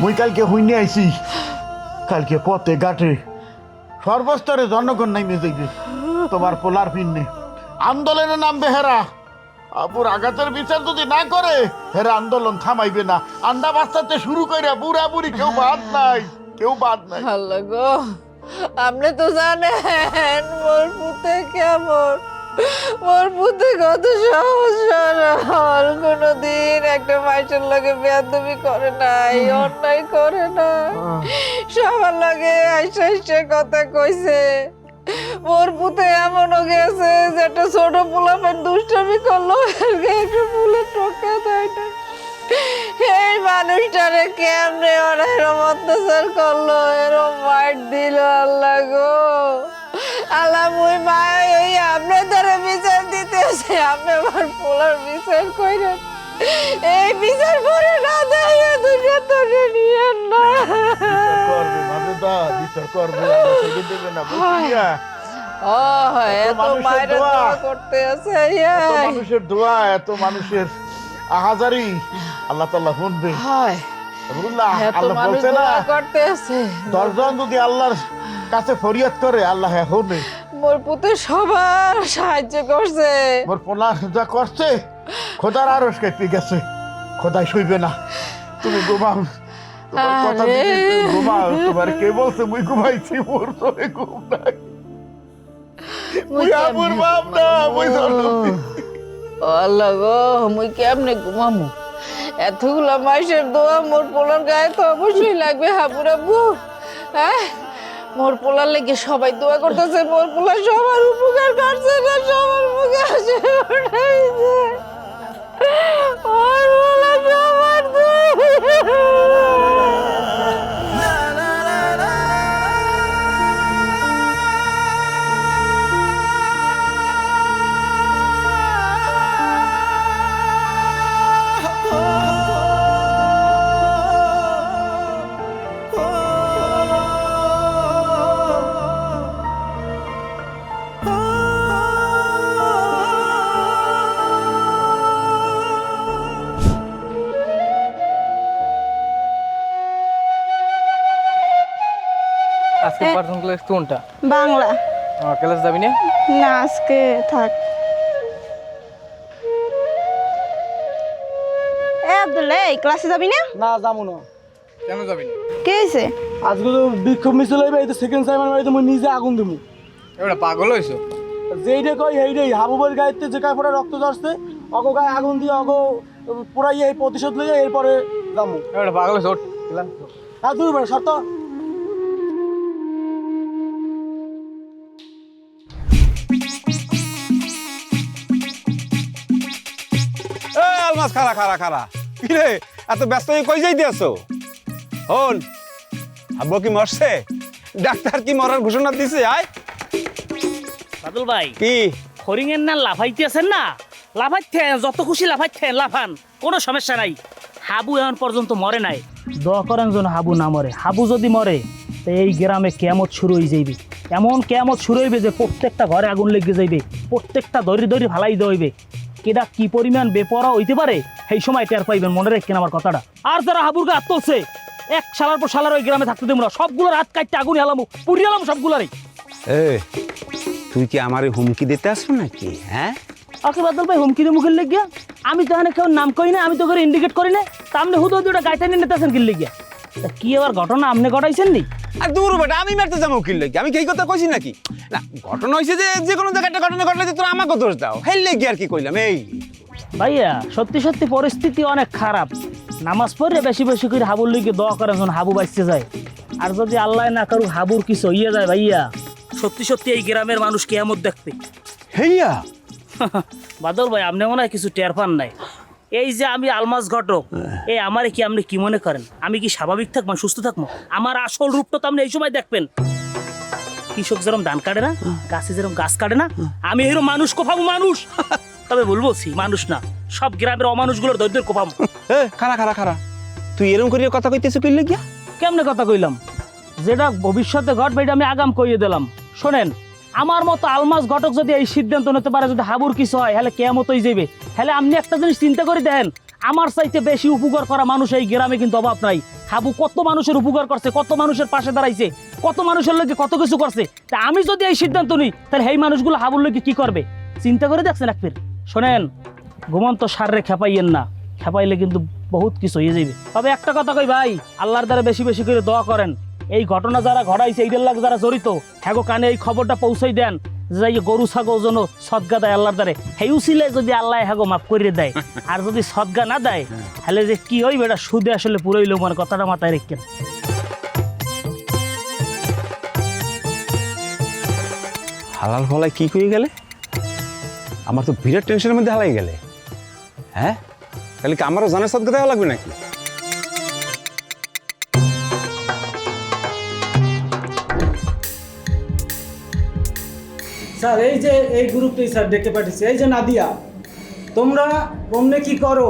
মুই কালকে হুইনে আইছি। কালকে পথে, ঘাটে। সর্বস্তরে জনগণ নাইমে যাইবে। তোমার পোলার পিন্নে। আন্দোলনে নামবে হেরা। আপুর আঘাতের বিচার যদি না করে, হেরা আন্দোলন থামাইবে না। আন্ডা বাস্তাতে শুরু করে বুড়া বুড়ি কেউ বাদ নাই। কেউ বাদ নাই। আল্লাহ গো, আপনি তো জানেন মোর পুতে কেমন। মোর পুতে কত সহজ সরল কোনোদিন একটা মাইসের লগে বেয়াদবি করে নাই অন্যায় করে না সবার লগে আইসা আইসা কথা কইছে। মোর পুতে এমনও গেছে যে একটা ছোট পোলাপেন দুষ্টামি করল একটা ফুলে টোকা দেয় না এই মানুষটারে কেমনে ওরা এরম অত্যাচার করল এরম মাইট দিল আল্লাহ গো। আল্লাহ মুই মায় ওই আপনাদের আপনি আমার পোলার বিচার কইরেন এই বিচার করে না দেয় দুনিয়া তো নিয়ে না। করবে বিচার করবে দেবে না? বুঝিয়া ও এত মায়ের দোয়া। করতে আছে এত। মানুষের দোয়া এত মানুষের আহাজারি। আল্লাহ তাল্লাহ শুনবে হয়। আল্লাহ মানুষ বলছে না করতে আছে। দশজন যদি আল্লাহর কাছে ফরিয়াদ করে আল্লাহ শুনবে মোর পুতে সবার সাহায্য করছে। মোর পোলা যা করছে খোদার আরও কেঁপে গেছে। খোদাই শুইবে না। তুমি ঘুমাও। তোমার কথা ঘুমাও কে বলছে মুই ঘুমাইছি মোর তোরে ঘুম নাই। মুই আমুর বাপ না মুই জন্ম আল্লাহ গো মুই কেমনে ঘুমামু এতগুলা মাইসের দোয়া মোর পোলার গায়ে তো অবশ্যই লাগবে হাবুর আব্বু। হ্যাঁ? মোর পোলার লেগে সবাই দোয়া করতেছে, মোর পোলা সবার উপকার করছে না, সবার হাসি উঠাইছে পোলা সবার ক্লাস কোনটা? বাংলা। ক্লাস যাবি না? না আজকে থাক। এ আব্দুল্লাহ এই ক্লাসে যাবি না? না যাব না। কেন যাবি না? কে হয়েছে? আজকে তো বিক্ষোভ মিছিল হইবে এই তো সেকেন্ড সাইমার বাড়িতে মুই নিজে আগুন দিমু। এবার পাগল হয়েছো? যেইটা কই সেইটাই হাবুবের গাইতে যে গায়ে পরে রক্ত ঝরছে অগো গায়ে আগুন দিয়ে অগো পুরাই এই প্রতিশোধ লইয়া এরপরে যামু। এবার পাগল ওঠ ক্লাস আর দূর বেড়া শর্ত। আলমাস খারা খারা খারা। কিরে এত ব্যস্ত হয়ে কই যাইতে আছো? হন আব্বু কি মরছে? ডাক্তার কি মরার ঘোষণা দিছে আয়। বাদল ভাই কি? হরিং এর না লাফাইতে আছেন না? লাফাইতে যত খুশি লাফাইতে লাফান কোনো সমস্যা নাই। হাবু এখন পর্যন্ত মরে নাই। দোয়া করেন যেন হাবু না মরে। হাবু যদি মরে তো এই গ্রামে কেমত শুরু হয়ে যাইবে। এমন কেমত শুরু হইবে যে প্রত্যেকটা ঘরে আগুন লেগে যাইবে প্রত্যেকটা দড়ি দড়ি ফালাই দেওয়াইবে কেডা কি পরিমাণ বেপরা হইতে পারে সেই সময় টের পাইবেন মনে রাখেন আমার কথাটা। আর যারা হাবুর গা তুলছে এক সালার পর সালার ওই গ্রামে থাকতে দেবো না সবগুলো রাত কাটতে আগুন হেলামু পুড়িয়ে এলাম সবগুলারই। এ তুই কি আমারে হুমকি দিতে আসছো নাকি হ্যাঁ? ওকে বাদল ভাই হুমকি মুখের লেগে আমি তো এখানে কেউ নাম কই না আমি তো করে ইন্ডিকেট করি না। তা আপনি হুদো দুটা গাইতে নিয়ে নিতেছেন কি লেগে তা কি আবার ঘটনা আপনি ঘটাইছেন নি আর দূর বেটা আমি মারতে যাব উকিল লাগি আমি কি কথা কইছি নাকি? না ঘটনা হয়েছে যে যে কোনো জায়গাটা ঘটনা ঘটলে যে তোরা আমাকে দোষ দাও। হেল লেগে আর কি কইলাম এই। ভাইয়া সত্যি সত্যি পরিস্থিতি অনেক খারাপ। নামাজ পড়ে বেশি বেশি করে হাবুর লিগে দোয়া করে যখন হাবু বাঁচতে যায়। আর যদি আল্লাহ না করুক হাবুর কিছু হইয়া যায় ভাইয়া। সত্যি সত্যি এই গ্রামের মানুষ কেমন দেখবে। হেইয়া? বাদল ভাই আপনি মনে হয় কিছু টের পান নাই। এই যে আমি আলমাস ঘটক এই আমারে কি আপনি কি মনে করেন? আমি কি স্বাভাবিক থাকব সুস্থ থাকব? আমার আসল রূপটা তো আপনি এই সময় দেখবেন। কৃষক যেরকম ধান কাটে না গাছে যেরকম গাছ কাটে না আমি এরকম মানুষ কোপাবো মানুষ। তবে বলব সি মানুষ না সব গ্রামের অমানুষগুলোর দরিদ্র এ খারা খারা খারা তুই এরকম করিয়া কথা কইতেছো কি লাগিয়া কেমনে কথা কইলাম? যেটা ভবিষ্যতে ঘটবে এটা আমি আগাম কইয়ে দিলাম। শোনেন আমার মতো আলমাস ঘটক যদি এই সিদ্ধান্ত নিতে পারে, যদি হাবুর কিছু হয় হলে কেমতই যাবে হলে আপনি একটা জিনিস চিন্তা করে দেখেন, আমার চাইতে বেশি উপকার করা মানুষ এই গ্রামে কিন্তু অভাব নাই। হাবু কত মানুষের উপকার করছে, কত মানুষের পাশে দাঁড়াইছে, কত মানুষের লোকে কত কিছু করছে। তা আমি যদি এই সিদ্ধান্ত নিই, তাহলে এই মানুষগুলো হাবুর লোকে কি করবে? চিন্তা করে দেখছেন একবার শোনেন, ঘুমন্ত সারে খেপাইয়েন না। খেপাইলে কিন্তু বহুত কিছু হয়ে যাবে তবে একটা কথা কই ভাই, আল্লাহর দ্বারা বেশি বেশি করে দোয়া করেন। এই ঘটনা যারা ঘটাইছে এইটার লাগ যারা জড়িত হ্যাগো কানে এই খবরটা পৌঁছাই দেন যে গরু ছাগল যেন সদ্গা দেয় আল্লাহর দ্বারে। হেউ ছিলে যদি আল্লাহ হ্যাগো মাফ করে দেয় আর যদি সদ্গা না দেয় তাহলে যে কি হইবে? এটা সুদে আসলে পুরোই লোক মানে কথাটা মাথায় রেখেন। হালাল ফলায় কি করে গেলে? আমার তো বিরাট টেনশনের মধ্যে হালাই গেলে। হ্যাঁ? তাহলে কি আমারও জানের সাথে দেওয়া লাগবে নাকি? স্যার এই যে এই গ্রুপটাই স্যার দেখতে পাঠিয়েছে। এই যে নাদিয়া তোমরা অমনে কি করো?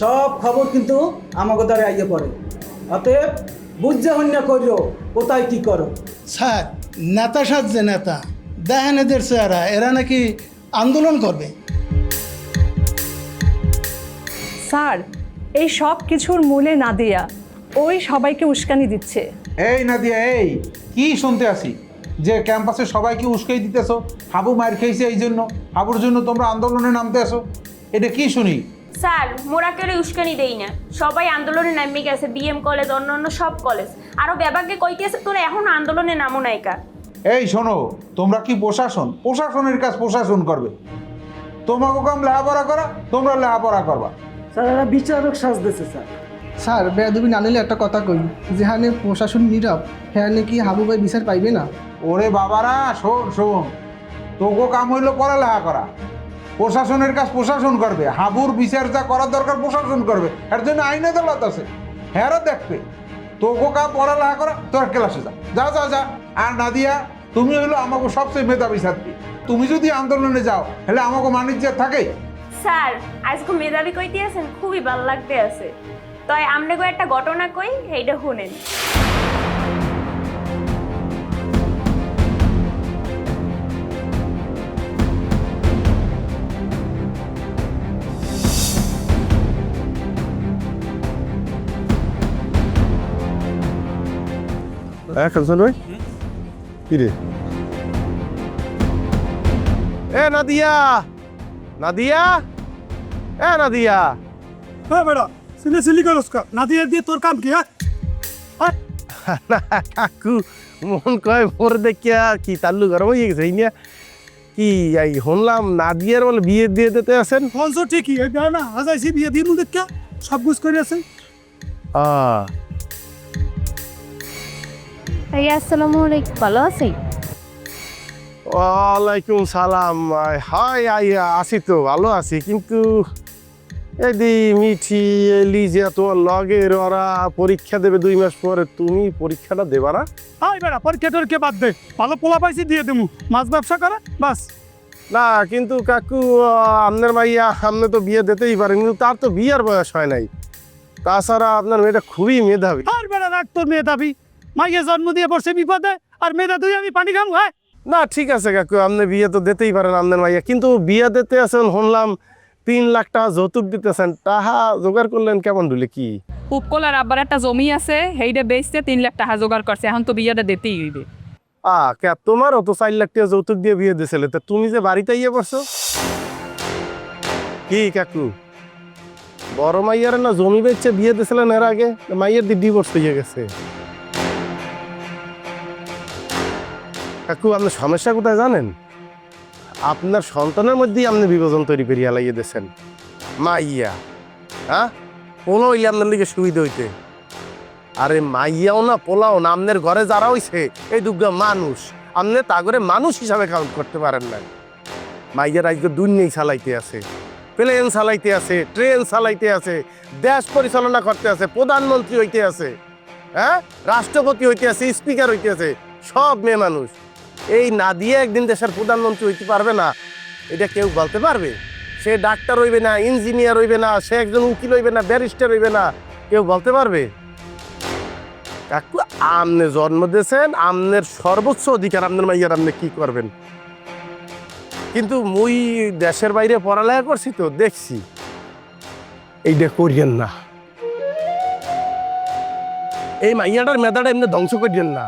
সব খবর কিন্তু আমাকে দ্বারা আইয়ে পড়ে। অতএব বুঝতে হন্য করিও কোথায় কি করো? স্যার নেতা সাজছে নেতা দেখেন এদের চেহারা এরা নাকি আন্দোলন করবে। স্যার এই সব কিছুর মূলে নাদিয়া ওই সবাইকে উস্কানি দিচ্ছে। এই নাদিয়া এই কি শুনতে আসি যে ক্যাম্পাসে সবাইকে উস্কাই দিতেছো হাবু মার খেয়েছে এই জন্য হাবুর জন্য তোমরা আন্দোলনে নামতে আসো এটা কি শুনি? স্যার মোরা কেউ উস্কানি দেই না। সবাই আন্দোলনে নামে গেছে বিএম কলেজ অন্য অন্য সব কলেজ। আরও ব্যাপারকে কইতেছে তোরা এখন আন্দোলনে নামো নাইকা এই শোনো তোমরা কি প্রশাসন? প্রশাসনের কাজ প্রশাসন করবে। তোমাকে কাম লেখাপড়া করা তোমরা লেখাপড়া করবা। স্যার বিচারক সাজতেছে স্যার। স্যার বেয়াদবি না নিলে একটা কথা কই যেখানে প্রশাসন নীরব হ্যাঁ কি হাবু ভাই বিচার পাইবে না? ওরে বাবারা শোন শোন। তোকে কাম হইল পড়ালেখা করা। প্রশাসনের কাজ প্রশাসন করবে। হাবুর বিচার যা করার দরকার প্রশাসন করবে। এর জন্য আইন আদালত আছে। হ্যাঁ দেখবে। তোকে কাম পড়ালেখা করা তোর ক্লাসে যা। যা যা যা। আর না দিয়া তুমি হইল আমাকে সবচেয়ে মেধাবী ছাত্রী। তুমি যদি আন্দোলনে যাও তাহলে আমাকে বাণিজ্য থাকে স্যার আজকে মেধাবী কইতে আছেন খুবই ভালো লাগতে আছে। তাই আমরা একটা ঘটনা কই এইটা শুনেন। হ্যাঁ কাঞ্চন ভাই? কি রে? এ নাদিয়া! নাদিয়া! এ নাদিয়া! হ্যাঁ বেড়া সিলে সিলি করস কা। নাদিয়া দিয়ে তোর কাম কি হ্যাঁ? কাকু মন কয় ভোর দেখিয়া কি তাল্লু গরম হয়ে গেছে এই নিয়ে কি এই শুনলাম নাদিয়ার বলে বিয়ে দিয়ে দিতে আছেন? ফলস ঠিকই এই বেড়া না আজাইছি বিয়ে দিয়ে কে সব গুছ করে আছেন। আহ আসসালামু আলাইকুম ভালো আছি ওয়ালাইকুম সালাম আয়, হাই আই আছি তো ভালো আছি কিন্তু এদি মিঠি লিজিয়া তোমার লগের ওরা পরীক্ষা দেবে দুই মাস পরে। তুমি পরীক্ষাটা দেবা না? হাই বেড়া পরীক্ষা টরীক্ষা বাদ দে। ভালো পোলা পাইছি দিয়ে দেবো মাছ ব্যবসা করে বাস। না কিন্তু কাকু আপনার মাইয়া আপনি তো বিয়ে দিতেই পারেন কিন্তু তার তো বিয়ের বয়স হয় নাই। তাছাড়া আপনার মেয়েটা খুবই মেধাবী। আর বেড়া রাখ তোর মেয়ে দাবি মাইয়ে জন্ম দিয়ে পড়ছে বিপদে আর মেয়েটা তুই আমি পানি খাম হ্যাঁ? না ঠিক আছে কাকু আপনি বিয়ে তো দিতেই পারেন আপনার মাইয়া কিন্তু বিয়ে দিতে আছেন শুনলাম তিন লাখ টাকা যৌতুক দিতেছেন তাহা জোগাড় করলেন কেমন ডুলে কি? উপকলার আব্বার একটা জমি আছে সেইটা বেচতে তিন লাখ টাকা জোগাড় করছে এখন তো বিয়েটা দিতেই হইবে। আ কে তোমারও তো চার লাখ টাকা যৌতুক দিয়ে বিয়ে দিয়েছিলে তা তুমি যে বাড়িতে ইয়ে পড়ছো কি কাকু? বড় মাইয়ার না জমি বেচছে বিয়ে দিয়েছিলেন এর আগে? মাইয়ের দি ডিভোর্স হয়ে গেছে। কাকু আপনার সমস্যা কোথায় জানেন? আপনার সন্তানের মধ্যেই আপনি বিভাজন তৈরি করিয়া লাগিয়ে দিয়েছেন। মাইয়া হ্যাঁ? কোনো হইলে আপনার লিগে সুবিধা হইতে। আরে মাইয়াও না পোলাও না, আপনার ঘরে যারা হইছে, এই দুর্গা মানুষ, আপনি তা করে মানুষ হিসাবে কাউন্ট করতে পারেন না মাইয়ার আজকে দুনিয়াই চালাইতে আছে প্লেন চালাইতে আছে ট্রেন চালাইতে আছে, দেশ পরিচালনা করতে আছে, প্রধানমন্ত্রী হইতে আছে হ্যাঁ? রাষ্ট্রপতি হইতে আছে স্পিকার হইতে আছে, সব মেয়ে মানুষ। এই না দিয়ে একদিন দেশের প্রধানমন্ত্রী হইতে পারবে না, এটা কেউ বলতে পারবে? সে ডাক্তার হইবে না ইঞ্জিনিয়ার হইবে না, সে একজন উকিল হইবে না ব্যারিস্টার হইবে না, কেউ বলতে পারবে? কাকু, আমনে জন্ম দিয়েছেন, আমনের সর্বোচ্চ অধিকার আপনার মাইয়ার আপনি কি করবেন? কিন্তু মুই দেশের বাইরে পড়ালেখা করছি তো, দেখছি। এইটা করিয়েন না। এই মাইয়াটার মেধাটা এমনি ধ্বংস করিয়েন না।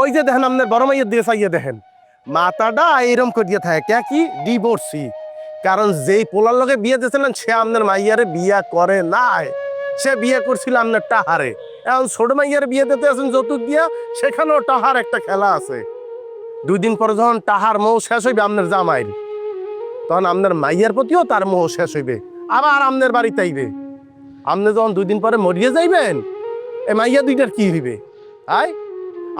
ওই যে দেখেন আপনার বড় মাইয়ের দিয়ে চাইয়ে দেখেন। মাথাটা এইরকম করিয়ে থাকে, কে কি? ডিভোর্সি কারণ যেই পোলার লোকে বিয়ে দিয়েছিলেন, সে আপনার মাইয়ারে বিয়া করে নাই। সে বিয়ে করছিল আপনার টাহারে। এখন ছোট মাইয়ার বিয়ে দিতে আছেন যৌতুক দিয়া, সেখানেও টাহার একটা খেলা আছে। দুই দিন পরে যখন টাহার মোহ শেষ হইবে আপনার জামাইর তখন আপনার মাইয়ার প্রতিও তার মোহ শেষ হইবে। আবার আপনার বাড়িতে আইবে। আপনি যখন দুই দিন পরে মরিয়ে যাইবেন, এ মাইয়া দুইটার কি হইবে? আয়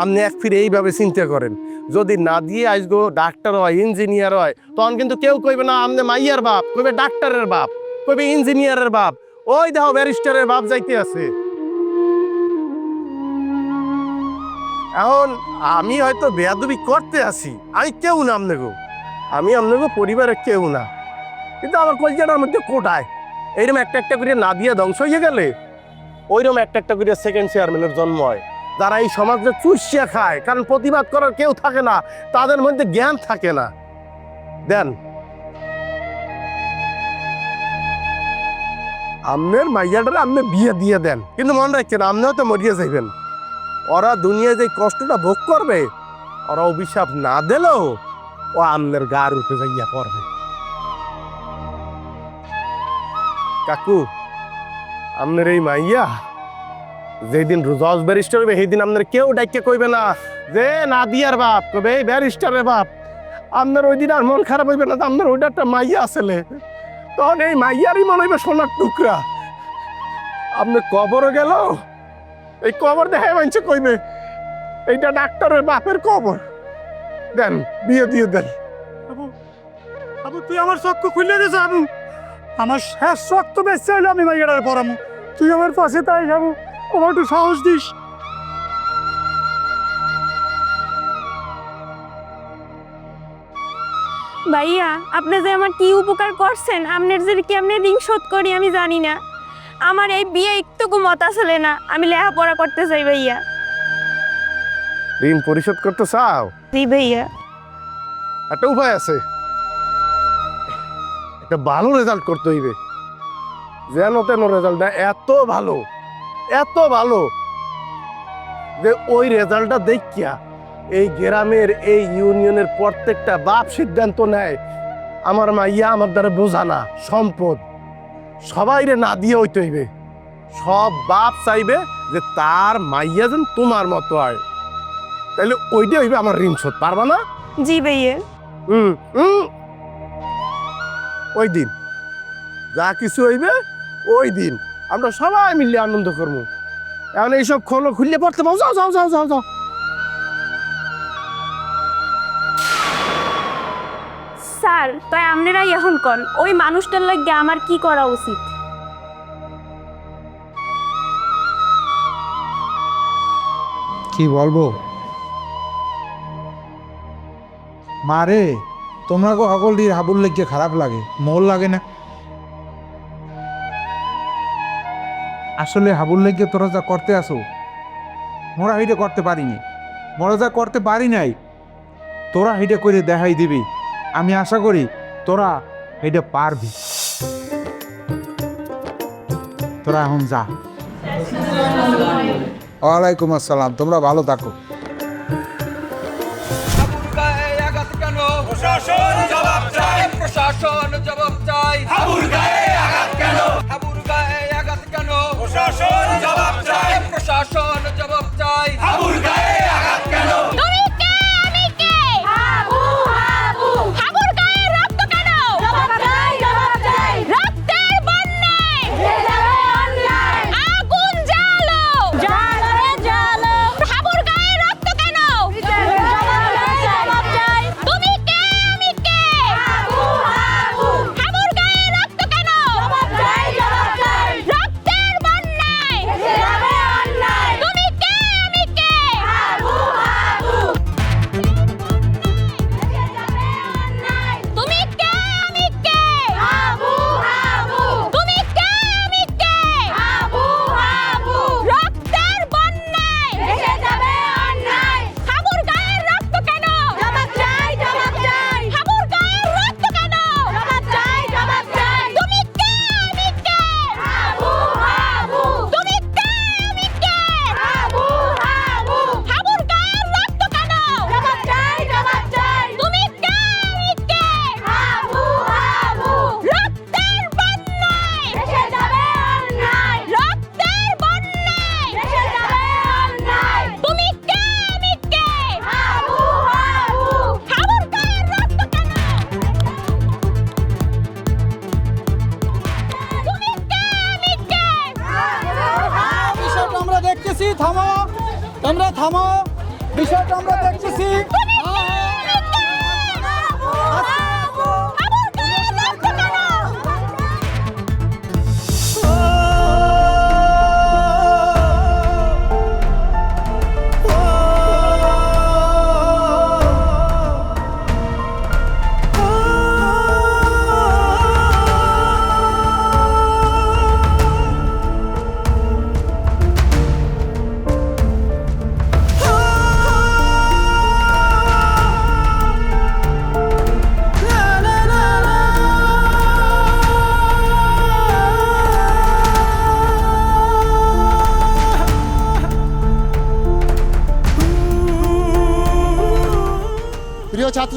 আপনি এক ফিরে এইভাবে চিন্তা করেন। যদি না দিয়ে আসগো ডাক্তার হয় ইঞ্জিনিয়ার হয়, তখন কিন্তু কেউ কইবে না, আপনি মাইয়ার বাপ। কইবে, ডাক্তারের বাপ। কইবে ইঞ্জিনিয়ারের বাপ। ওই দেখো ব্যারিস্টারের বাপ যাইতে আছে। এখন আমি হয়তো বেয়াদবি করতে আসি আমি কেউ না আপনাকে আমি আপনাকে পরিবারের কেউ না। কিন্তু আমার কলজাটার মধ্যে কোটায়। এইরকম একটা একটা করে না দিয়ে ধ্বংস হয়ে গেলে, ওইরকম একটা একটা করে সেকেন্ড চেয়ারম্যানের জন্ম হয়। যারা এই সমাজে চুষিয়া খায়, কারণ প্রতিবাদ করার কেউ থাকে না, তাদের মধ্যে জ্ঞান থাকে না। দেন। আমনের মাইয়াটারে আপনি বিয়ে দিয়ে দেন। কিন্তু মনে রাখছেন আপনিও তো মরিয়ে যাইবেন। ওরা দুনিয়ায় যে কষ্টটা ভোগ করবে, ওরা অভিশাপ না দিলেও ও আমনের গার উঠে যাইয়া পড়বে। কাকু, আমনের এই মাইয়া যেদিন জজ ব্যারিস্টার হবে সেই দিন আপনার কেউ ডাইকে কইবে না যে, না দিয়ার বাপ। কবে এই ব্যারিস্টারের বাপ। আপনার ওই দিন আর মন খারাপ হইবে না আপনার ওইটা একটা মাইয়া আসলে তখন এই মাইয়ারই মনে হইবে সোনার টুকরা। আপনি কবরও গেল, এই কবর দেখে মানছে কইবে, এইটা ডাক্তারের বাপের কবর। দেন, বিয়ে দিয়ে দেন। আবু তুই আমার চক্ষু খুলে দিস আবু। আমার শেষ শক্ত বেঁচে হইলে আমি মাইয়াটার পড়ামু তুই আমার পাশে তাই যাব আমার একটু সাহস দিস। ভাইয়া আপনি যে আমার কি উপকার করছেন আপনার যে কি আপনি ঋণ শোধ করি আমি জানি না। আমার এই বিয়ে একটুকু মত আসলে না আমি লেখাপড়া করতে চাই ভাইয়া। ঋণ পরিশোধ করতে চাও? জি ভাইয়া। একটা উপায় আছে। একটা ভালো রেজাল্ট করতে হইবে। যেন তেন রেজাল্ট না এত ভালো। এত ভালো যে ওই রেজাল্টটা দেখিয়া এই গ্রামের এই ইউনিয়নের প্রত্যেকটা বাপ সিদ্ধান্ত নেয় আমার মাইয়া আমার দ্বারা বোঝা না সম্পদ। সবাই রে না দিয়ে হইতে হইবে। সব বাপ চাইবে যে তার মাইয়া যেন তোমার মতো হয়। তাহলে ওইটা হইবে আমার ঋণ শোধ পারবা না? জি ভাইয়া। হুম হুম। ওই দিন। যা কিছু হইবে ওই দিন। আমরা সবাই মিলে আনন্দ করব। এখন এইসব খোলো খুললে পড়তে পারো যাও যাও যাও যাও যাও। স্যার তাই আপনারাই এখন কন। ওই মানুষটার লাগে আমার কি করা উচিত? কি বলব? মারে তোমরা কো সকল দিয়ে হাবুল লেগে খারাপ লাগে মোর লাগে না। আসলে হাবুল লেগে তোরা যা করতে আসো। মোরা হিটে করতে পারিনি। মোরা যা করতে পারি নাই, তোরা হিটে করে দেখাই দিবি। আমি আশা করি তোরা এটা পারবি। তোরা এখন যা। ওয়ালাইকুম আসসালাম, তোমরা ভালো থাকো। থামাও তোমরা থামাও। বিষয়টা আমরা দেখতেছি।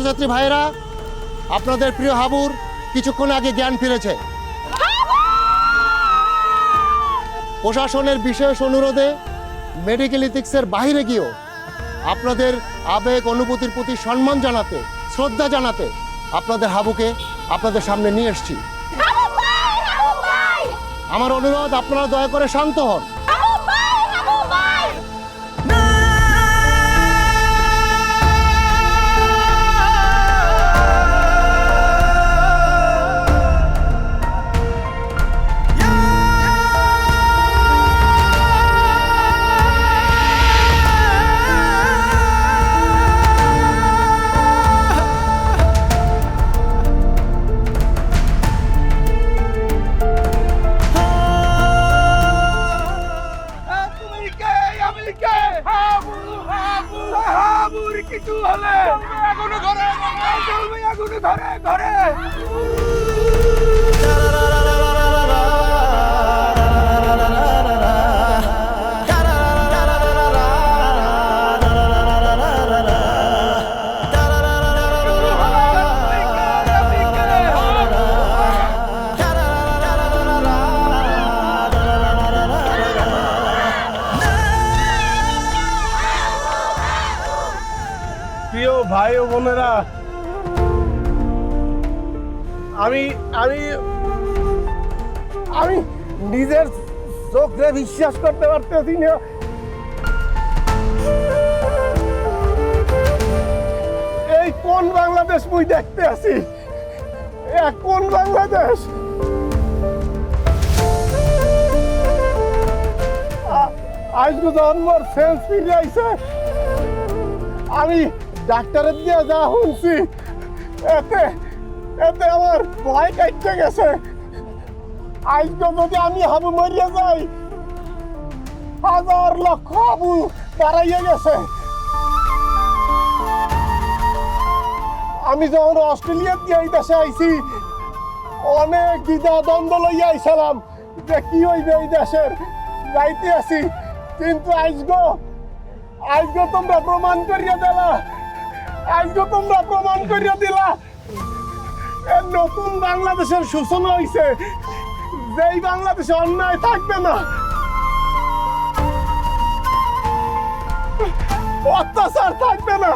ছাত্রছাত্রী ভাইয়েরা আপনাদের প্রিয় হাবুর কিছুক্ষণ আগে জ্ঞান ফিরেছে। প্রশাসনের বিশেষ অনুরোধে মেডিকেল ইথিক্সের বাইরে গিয়েও আপনাদের আবেগ অনুভূতির প্রতি সম্মান জানাতে শ্রদ্ধা জানাতে আপনাদের হাবুকে আপনাদের সামনে নিয়ে এসেছি। আমার অনুরোধ আপনারা দয়া করে শান্ত হন। বিশ্বাস করতে পারতেছি না। এই কোন বাংলাদেশ মুই দেখতে আছি? কোন বাংলাদেশ? আজকে জন্মর সেন্স ফিরে আইছে। আমি ডাক্তারের দিয়ে যা শুনছি, এতে এতে আমার ভয় কাটতে গেছে। আজকে যদি আমি হাবু মরিয়া যাই হাজার লক্ষ গেছে। আমি যখন অস্ট্রেলিয়া দিয়ে এই দেশে আইছি, অনেক দ্বিধা দ্বন্দ্ব লইয়া আইছিলাম যে কি হইবে এই দেশের যাইতে আছি। কিন্তু আজগো আজকে তোমরা প্রমাণ করিয়া দিলা। আজকে তোমরা প্রমাণ করিয়া দিলা নতুন বাংলাদেশের সূচনা হইছে। যেই বাংলাদেশে অন্যায় থাকবে না অত্যাচার থাকবে না।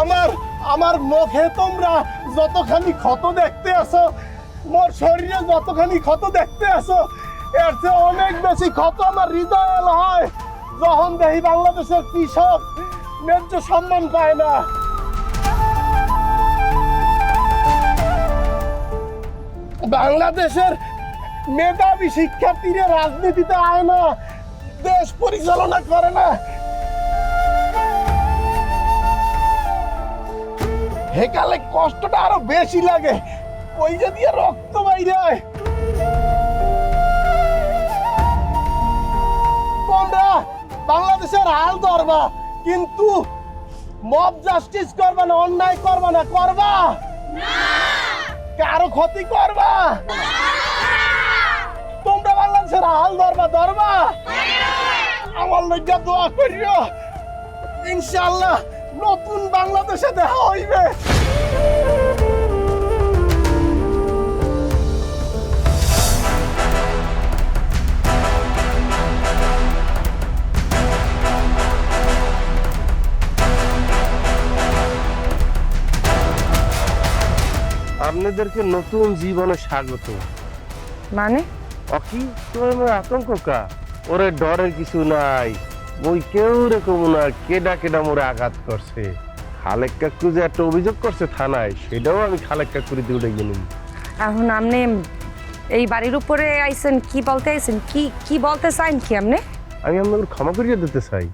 আমার আমার মুখে তোমরা যতখানি ক্ষত দেখতে আছো, মোর শরীরে যতখানি ক্ষত দেখতে আছো, এর চেয়ে অনেক বেশি ক্ষত আমার হৃদয়ে হয় যখন দেখি বাংলাদেশের কৃষক ন্যায্য সম্মান পায় না। বাংলাদেশের মেধাবী শিক্ষার্থীরা রাজনীতিতে আয় না। দেশ পরিচালনা করে না। হেকালে কষ্টটা আরও বেশি লাগে। ওই যে দিয়ে রক্ত বাইরে হয়। তোমরা বাংলাদেশের হাল ধরবা কিন্তু মব জাস্টিস করবা না অন্যায় করবা না করবা? কারও ক্ষতি করবা? তোমরা বাংলাদেশের হাল ধরবা ধরবা? আমার লজ্জা দোয়া করিও। ইনশাআল্লাহ নতুন বাংলাদেশে দেখা হইবে। আপনাদেরকে নতুন জীবনে স্বাগত। মানে? অকি তোমার মনে আতঙ্ক কা ওরে ডরের কিছু নাই। ওই কেউ রকম না কেডা কেডা মোরে আঘাত করছে। খালেক কাকু যে একটা অভিযোগ করছে থানায় সেটাও আমি খালেক কাকুরি দিয়ে উঠে গেলাম এখন আপনি এই বাড়ির উপরে আইছেন কি বলতে আইছেন? কি কি বলতে চাইন কি আপনি? আমি আপনাদের ক্ষমা করিয়ে দিতে চাই।